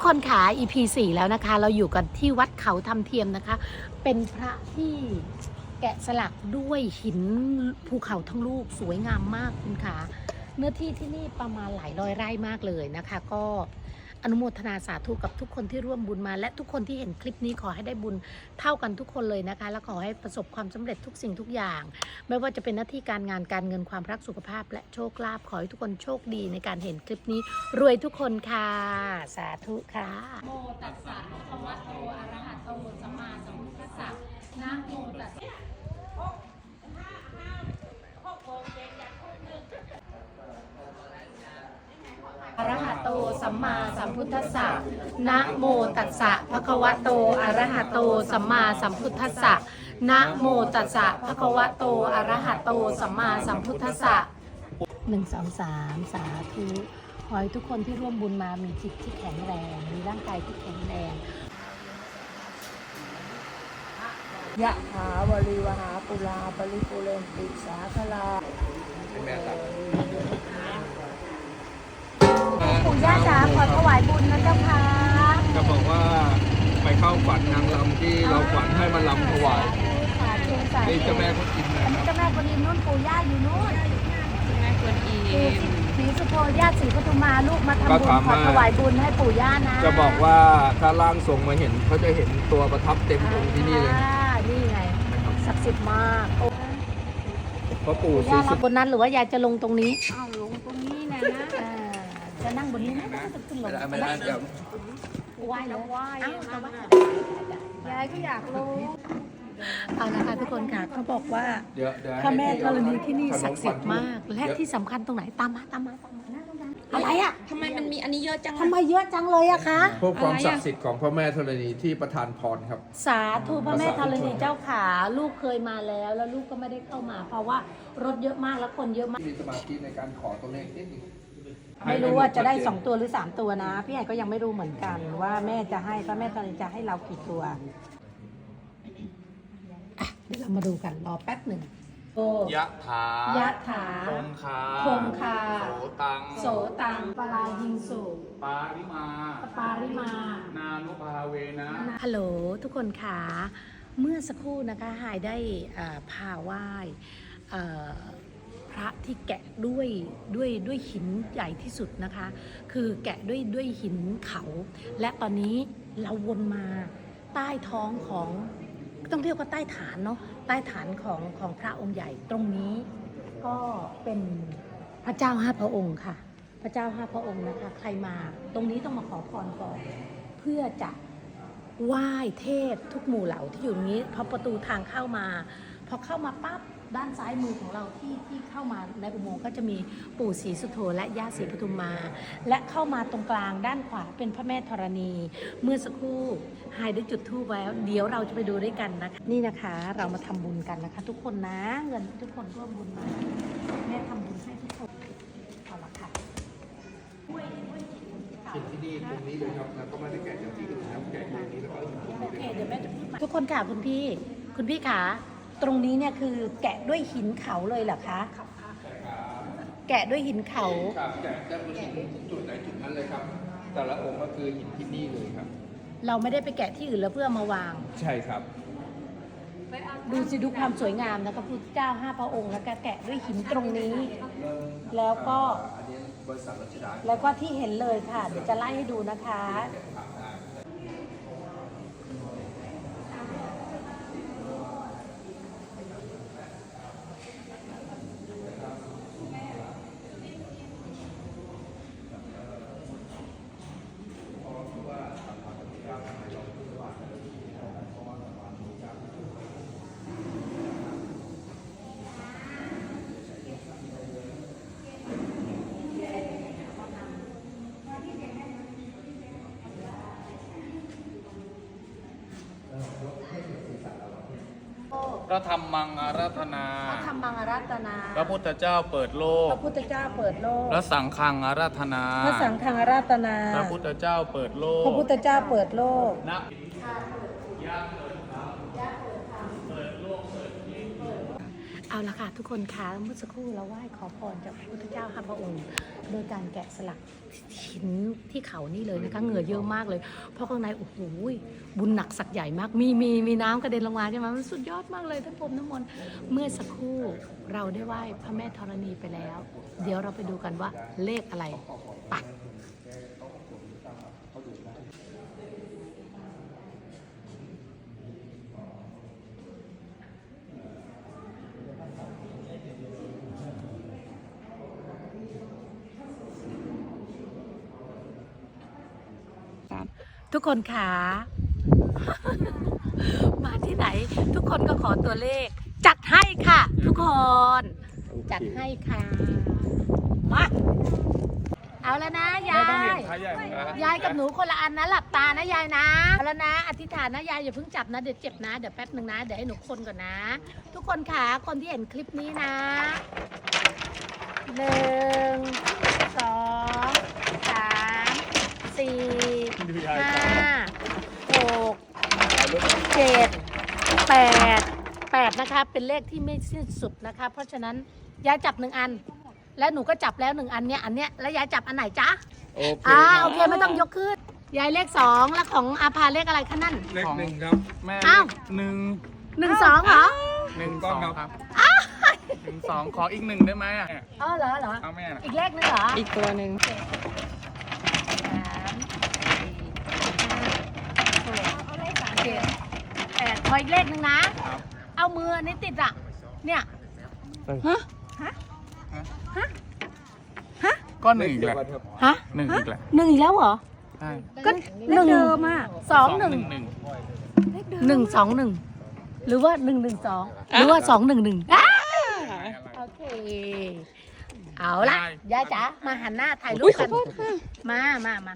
กคนขา EP 4แล้วนะคะ เราอยู่กันที่วัดเขาทำเทียมนะคะ เป็นพระที่แกะสลักด้วยหินภูเขาทั้งลูกสวยงามมากคุณขาเนื้อที่ที่นี่ประมาณหลายร้อยไร่มากเลยนะคะ ก็ อนุโมทนาสาธุกับทุกคนที่ร่วมบุญมา และทุกคนที่เห็นคลิปนี้ขอให้ได้บุญเท่ากันทุกคนเลยนะคะ และขอให้ประสบความสำเร็จทุกสิ่งทุกอย่าง ไม่ว่าจะเป็นหน้าที่การงานการเงินความรักสุขภาพ และโชคลาภขอให้ทุกคนโชคดีในการเห็นคลิปนี้ รวยทุกคนค่ะ สาธุค่ะโมตัสสะภะคะวะโตอะระหะโตสัมมาสัมพุทธัสสะนะโมตัสสะอะระหะโต สัมมาสัมพุทธัสสะ นะโมตัสสะภะคะวะโต อะระหะโต สัมมาสัมพุทธัสสะ นะโมตัสสะภะคะวะโต อะระหะโต สัมมาสัมพุทธัสสะหนึ่งสองสามสาธุขอให้ทุกคนที่ร่วมบุญมามีจิตที่แข็งแรง มีร่างกายที่แข็งแรงยะถาวริวหาปุราปริปุเรนติสาคลา ปู่ย่าจ๋าขอถวายบุญนะเจ้าค่ะก็บอกว่าไปเข้าฝันนางลำที่เราฝันให้มาลำถวายสาธุสานี่เจ้าแม่ก็กินนะอันคนี้รัเจ้าแม่คนอิมนู่นปู่ย่าอยู่นู่นแม่ควรอีศรีสุโธย่าศรีปทุมาลูกมาทำบุญขอถวายบุญให้ปู่ย่านะจะบอกว่าถ้าร่างทรงมาเห็นเขาจะเห็นตัวประทับเต็มองค์ที่นี่เลยอ่านี่ไงศักดิ์สิทธิ์มากโอ้เพราะปู่ปู่ศรีย่าสุเราบนนั้นหรือว่ายายจะลงตรงนี้อ้าวลงตรงนี้นะนะ อ่า จะนั่งบนนี้นะจะขึ้นลงไม่ได้เดี๋ยวไหว้แล้วไหว้อ้าวจะไหว้ยายก็อยากลงเอานะคะทุกคนค่ะเขาบอกว่าพระแม่ธรณีที่นี่ศักดิ์สิทธิ์มาก และที่สำคัญตรงไหนตามมาตามมาตามมานะตรงนั้นอะไรอะทำไมมันมีอันนี้เยอะจังทำไมเยอะจังเลยอะคะพวกความศักดิ์สิทธิ์ของพระแม่ธรณีที่ประทานพรครับ สาธุพระแม่ธรณีเจ้าขาลูกเคยมาแล้ว แล้วลูกก็ไม่ได้เข้ามา เพราะว่ารถเยอะมากแล้วคนเยอะมากมีสมาธิในการขอตัวเลขนิดนึง ไม่รู้ว่าจะได้สองตัวหรือสามตัวนะ พี่ใหญ่ก็ยังไม่รู้เหมือนกัน ว่าแม่จะให้พระแม่ธรณีจะให้เรากี่ตัวอะเดี๋ยวเรามาดูกันรอแป๊บหนึ่งโอ้ยะถายะถาคงคาคงคา โสตัง โสตัง ปลาหิงสุปาริมา ปาริมา นานุภาเวนะ ฮัลโหลทุกคนคะเมื่อสักครู่นะคะหายได้อ่าพาไหว้เอ่อ พระที่แกะด้วยด้วยด้วยหินใหญ่ที่สุดนะคะ คือแกะด้วยด้วยหินเขา และตอนนี้เราวนมาใต้ท้องของต้องเรียกว่าใต้ฐานเนาะใต้ฐานของของพระองค์ใหญ่ตรงนี้ ก็เป็นพระเจ้าห้าพระองค์ค่ะ พระเจ้าห้าพระองค์นะคะ ใครมาตรงนี้ต้องมาขอพรก่อนเพื่อจะไหว้เทพทุกหมู่เหล่าที่อยู่นี้พอประตูทางเข้ามา พอเข้ามาปั๊บด้านซ้ายมือของเราที่ที่เข้ามาในอุโมงค์ก็จะมีปู่ศรีสุโธและย่าศรีปทุมมา และเข้ามาตรงกลางด้านขวาเป็นพระแม่ธรณี เมื่อสักครู่หายได้จุดธูปแล้ว เดี๋ยวเราจะไปดูด้วยกันนะคะ นี่นะคะเรามาทำบุญกันนะคะ ทุกคนนะเงินทุกคนร่วมบุญมาแม่ทำบุญให้ทุกคนเอาละค่ะเป็นที่นี่ตรงนี้เลยครับแล้วก็ไม่ได้แกะจากที่อื่นนะแกะตรงนี้แล้วก็ตรงนี้โอเลยเคเดี๋ยวแม่จะพูดใหม่ทุกคนค่ะคุณพี่ คุณพี่ขา ตรงนี้เนี่ยคือแกะด้วยหินเขาเลยเหรอคะ แกะด้วยหินเขาครับแกะจะเป็นหินจุดไหนจุดนั้นเลยครับ แต่ละองค์ก็คือหินที่นี่เลยครับ เราไม่ได้ไปแกะที่อื่นแล้วเพื่อมาวาง ใช่ครับ ดูสิดูความสวยงามนะคะพระพุทธเจ้าห้าพระองค์แล้วก็แกะด้วยหินตรงนี้แล้วก็อันนี้บริษัทรัชดา แล้วก็ที่เห็นเลยค่ะเดี๋ยวจะไล่ให้ดูนะคะพระธรรมมังอาราธนา พระธรรมังอารัตนา พระพุทธเจ้าเปิดโลพก ระพุทธเจ้าเปิดโลก พระสังฆังอาราธนา พระสังฆังอารัตนา พระพุทธเจ้าเปิดโลกพระพุทธเจ้าเปิดโลก นะอ เอาละค่ะทุกคนคะเมื่อสักครู่เราไหว้ขอพรจากพระพุทธเจ้าค่ะพระองค์ โดยการแกะสลักหินที่เขานี่เลยนะคะเหงื่อเยอะมากเลย เพราะข้างในโอ้โหบุญหนักสักใหญ่มาก มีมีมีน้ำกระเด็นลงมาใช่ไหมมันสุดยอดมากเลยท่านพรมน้ำมนต์เมื่อสักครู่เราได้ไหว้พระแม่ธรณีไปแล้ว เดี๋ยวเราไปดูกันว่าเลขอะไรไปะ ทุกคนขามาที่ไหน ทุกคนก็ขอตัวเลข จัดให้ค่ะ ทุกคน จัดให้ค่ะมาเอาแล้วนะยายยายกับหนูคนละอันนะหลับตานะยายนะเอาแล้วนะอธิษฐานนะยายอย่าเพิ่งจับนะเดี๋ยวเจ็บนะเดี๋ยวแป๊บหนึ่งนะเดี๋ยวให้หนูคนก่อนนะ ทุกคนค่ะคนที่เห็นคลิปนี้นะหนึ่งสองสามสี่ห้าหกเจ็ด แปดแปดนะคะเป็นเลขที่ไม่สิ้นสุดนะคะ เพราะฉะนั้นยายจับหนึ่งอัน แล้วหนูก็จับแล้วหนึ่งอันเนี้ยอันเนี้ยแล้วยายจับอันไหนจ๊ะโอเคอ่าครับโอเคไม่ต้องยกขึ้นยายเลขสองแล้วของอาภาเลขอะไรคะนั่น เลขหนึ่งครับแม่อ้าว หนึ่งหนึ่งสองเหรอหนึ่งต้สอองงครับครับหนึ่งสองขออีกหนึ่งได้ไหมอะอ๋อเหรอเหรอเอาแม่น่ะอีกเลขหนึงเหรออีกตัวหนึ่งสามสี่ห้าหกเจ็ดแปด ขออีกเลขหนึงนะครับเอามืออันนี้ติดอะ เนี่ยก็หนึ่งอีกแหละเลขเดียวกันครับฮะหนึ่งอีกแหละหนึ่งอีกแล้วเหรอ ใช่ก็หนึ่งสองหนึ่งหนึ่งหนึ่งสองหนึ่งหรือว่าหนึ่งหนึ่งสองหรือว่าสองหนึ่งหนึ่งอ่าโอเค เอาละยายจ๋ามาหันหน้าถ่ายรูปกัน มามามา